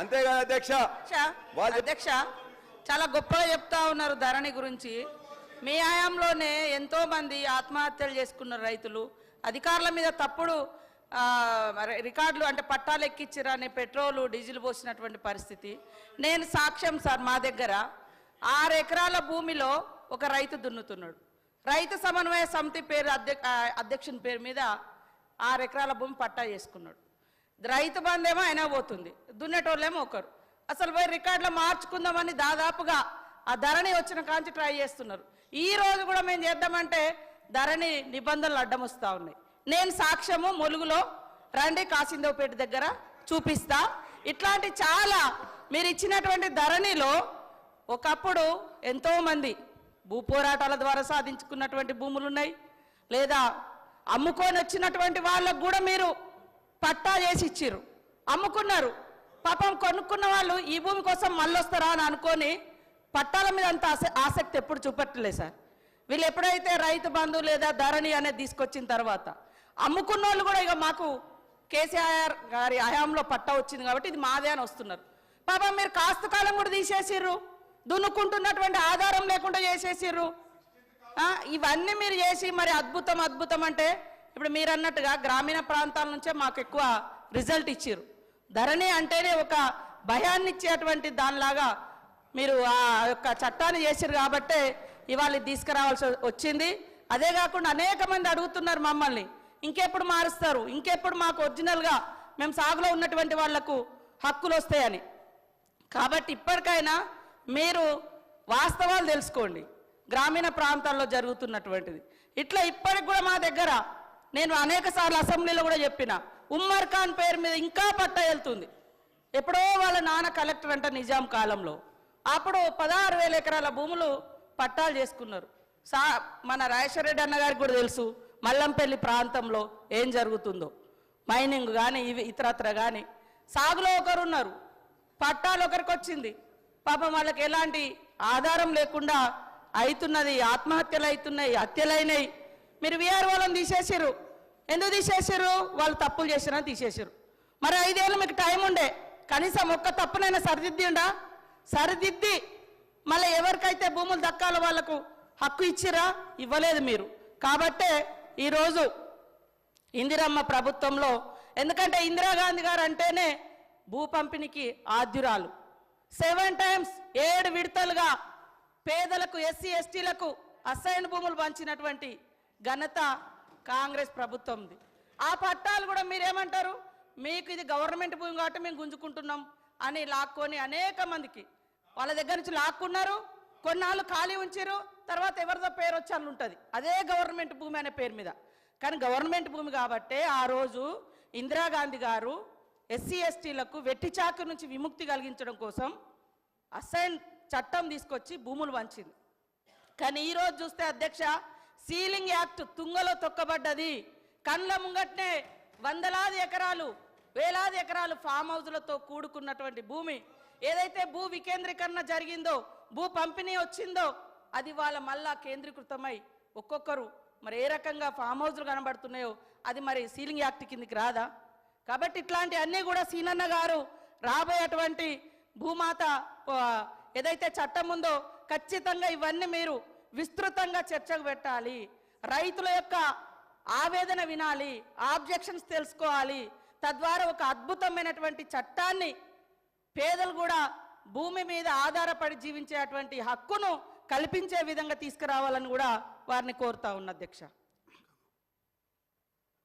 అంతేగాని అధ్యక్ష? అధ్యక్ష చాలా గొప్పగా చెప్తా ఉన్నారు ధరణి గురించి. మీ హయాంలోనే ఎంతో మంది ఆత్మహత్యలు చేసుకున్నారు రైతులు. అధికారుల మీద తప్పుడు రికార్డులు అంటే పట్టాలు ఎక్కిచ్చిరని పెట్రోలు డీజిల్ పోసినటువంటి పరిస్థితి. నేను సాక్ష్యం సార్ మా దగ్గర. ఆరు ఎకరాల భూమిలో ఒక రైతు దున్నుతున్నాడు. రైతు సమన్వయ సమితి పేరు అధ్యక్ష అధ్యక్షుని పేరు మీద ఆరు ఎకరాల భూమి పట్టా చేసుకున్నాడు. రైతు బంధేమో అయినా పోతుంది దున్నేటోళ్ళేమో ఒకరు. అసలు పోయి రికార్డులు మార్చుకుందామని దాదాపుగా ఆ ధరణి వచ్చిన కాంచి ట్రై చేస్తున్నారు. ఈ రోజు కూడా మేము చేద్దామంటే ధరణి నిబంధనలు అడ్డం వస్తూ ఉన్నాయి. నేను సాక్ష్యము ములుగులో రండి కాసిందేవపేట దగ్గర చూపిస్తా. ఇట్లాంటి చాలా మీరు ఇచ్చినటువంటి ధరణిలో ఒకప్పుడు ఎంతోమంది భూ పోరాటాల ద్వారా సాధించుకున్నటువంటి భూములు ఉన్నాయి లేదా అమ్ముకొని వచ్చినటువంటి వాళ్ళకు కూడా మీరు పట్టా చేసి ఇచ్చారు అమ్ముకున్నారు. పాపం కొనుక్కున్న వాళ్ళు ఈ భూమి కోసం మళ్ళీ వస్తారా అని అనుకొని పట్టాల మీద అంత ఆసక్తి ఎప్పుడు చూపెట్టలేదు సార్. వీళ్ళు ఎప్పుడైతే రైతు బంధు లేదా ధరణి అనేది తీసుకొచ్చిన తర్వాత అమ్ముకున్న వాళ్ళు కూడా ఇక మాకు కేసీఆర్ గారి హయాంలో పట్టా వచ్చింది కాబట్టి ఇది మాదే అని వస్తున్నారు. పాపం మీరు కాస్త కాలం కూడా తీసేసిర్రు. దున్నుకుంటున్నటువంటి ఆధారం లేకుండా చేసేసిర్రు. ఇవన్నీ మీరు చేసి మరి అద్భుతం అద్భుతం అంటే ఇప్పుడు మీరు అన్నట్టుగా గ్రామీణ ప్రాంతాల నుంచే మాకు ఎక్కువ రిజల్ట్ ఇచ్చారు ధరణి అంటేనే ఒక భయాన్ని ఇచ్చేటువంటి దానిలాగా మీరు ఆ యొక్క చట్టాన్ని చేశారు కాబట్టే ఇవాళ తీసుకురావాల్సి వచ్చింది. అదే కాకుండా అనేక మంది అడుగుతున్నారు మమ్మల్ని. ఇంకెప్పుడు మారుస్తారు? ఇంకెప్పుడు మాకు ఒరిజినల్గా మేము సాగులో ఉన్నటువంటి వాళ్ళకు హక్కులు వస్తాయని. కాబట్టి ఇప్పటికైనా మీరు వాస్తవాలు తెలుసుకోండి. గ్రామీణ ప్రాంతాల్లో జరుగుతున్నటువంటిది. ఇట్లా ఇప్పటికి కూడా మా దగ్గర నేను అనేక సార్లు అసెంబ్లీలో కూడా చెప్పిన ఉమ్మర్ ఖాన్ పేరు మీద ఇంకా పట్టా వెళ్తుంది. ఎప్పుడో వాళ్ళ నాన్న కలెక్టర్ అంట నిజాం కాలంలో. అప్పుడు పదహారు వేల ఎకరాల భూములు పట్టాలు చేసుకున్నారు. సా మన రాజేశ్వరరెడ్డి అన్నగారికి కూడా తెలుసు మల్లంపల్లి ప్రాంతంలో ఏం జరుగుతుందో. మైనింగ్ కానీ ఇవి ఇతరత్ర కానీ సాగులో ఒకరు ఉన్నారు పట్టాలు ఒకరికి వచ్చింది. పాపం వాళ్ళకి ఎలాంటి ఆధారం లేకుండా అవుతున్నది ఆత్మహత్యలు అవుతున్నాయి హత్యలైనవి మీరు విఆర్ వాళ్ళని తీసేసారు ఎందుకు తీసేసారు వాళ్ళు తప్పులు చేసిరని తీసేసారు మరి ఐదేళ్ళు మీకు టైం ఉండే. కనీసం ఒక్క తప్పునైనా సరిదిద్దిండా? సరిదిద్ది. మళ్ళీ ఎవరికైతే భూములు దక్కాలో వాళ్ళకు హక్కు ఇచ్చిరా? ఇవ్వలేదు మీరు. కాబట్టే ఈరోజు ఇందిరమ్మ ప్రభుత్వంలో ఎందుకంటే ఇందిరాగాంధీ గారు అంటేనే భూ పంపిణీకి ఆద్యురాలు. సెవెన్ టైమ్స్ ఏడు విడతలుగా పేదలకు ఎస్సీ ఎస్టీలకు అసైన్ భూములు పంచినటువంటి ఘనత కాంగ్రెస్ ప్రభుత్వంది. ఆ పట్టాలు కూడా మీరేమంటారు? మీకు ఇది గవర్నమెంట్ భూమి కాబట్టి మేము గుంజుకుంటున్నాం అని లాక్కొని అనేక మందికి. వాళ్ళ దగ్గర నుంచి లాక్కున్నారు కొన్నాళ్ళు ఖాళీ ఉంచారు తర్వాత ఎవరిదో పేరు వచ్చి అని ఉంటుంది అదే గవర్నమెంట్ భూమి అనే పేరు మీద. కానీ గవర్నమెంట్ భూమి కాబట్టే ఆ రోజు ఇందిరాగాంధీ గారు ఎస్సీ ఎస్టీలకు వెట్టి చాకు నుంచి విముక్తి కలిగించడం కోసం అసైన్ చట్టం తీసుకొచ్చి భూములు వంచింది. కానీ ఈ రోజు చూస్తే అధ్యక్ష సీలింగ్ యాక్ట్ తుంగలో తొక్కబడ్డది. కండ్ల ముంగట్నే వందలాది ఎకరాలు వేలాది ఎకరాలు ఫామ్ హౌస్లతో కూడుకున్నటువంటి భూమి. ఏదైతే భూ వికేంద్రీకరణ జరిగిందో భూ పంపిణీ వచ్చిందో అది వాళ్ళ మళ్ళా కేంద్రీకృతమై ఒక్కొక్కరు మరి ఏ రకంగా ఫామ్ హౌస్లు కనబడుతున్నాయో అది మరి సీలింగ్ యాక్ట్ కిందికి రాదా? కాబట్టి ఇట్లాంటి అన్నీ కూడా సీనన్న గారు రాబోయేటువంటి భూమాత ఏదైతే చట్టం ఉందో ఖచ్చితంగా ఇవన్నీ మీరు విస్తృతంగా చర్చకు పెట్టాలి. రైతుల యొక్క ఆవేదన వినాలి ఆబ్జెక్షన్స్ తెలుసుకోవాలి. తద్వారా ఒక అద్భుతమైనటువంటి చట్టాన్ని పేదలు కూడా భూమి మీద ఆధారపడి జీవించేటువంటి హక్కును కల్పించే విధంగా తీసుకురావాలని కూడా వారిని కోరుతా ఉన్న అధ్యక్ష.